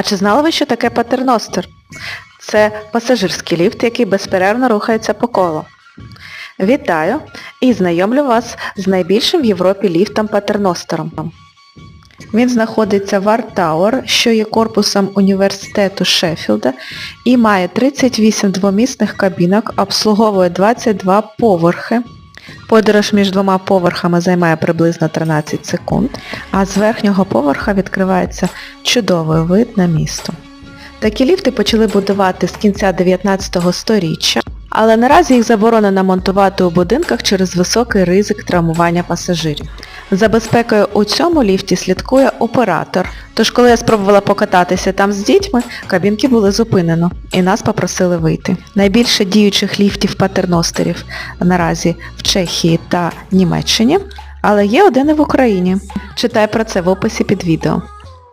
А чи знали ви, що таке патерностер? Це пасажирський ліфт, який безперервно рухається по колу. Вітаю і знайомлю вас з найбільшим в Європі ліфтом патерностером. Він знаходиться в Арт Тауер, що є корпусом університету Шеффілда і має 38 двомісних кабінок, обслуговує 22 поверхи. Подорож між двома поверхами займає приблизно 13 секунд, а з верхнього поверха відкривається чудовий вид на місто. Такі ліфти почали будувати з кінця 19 століття, але наразі їх заборонено монтувати у будинках через високий ризик травмування пасажирів. За безпекою у цьому ліфті слідкує оператор. Тож коли я спробувала покататися там з дітьми, кабінки були зупинено і нас попросили вийти. Найбільше діючих ліфтів патерностерів наразі в Чехії та Німеччині, але є один і в Україні. Читай про це в описі під відео.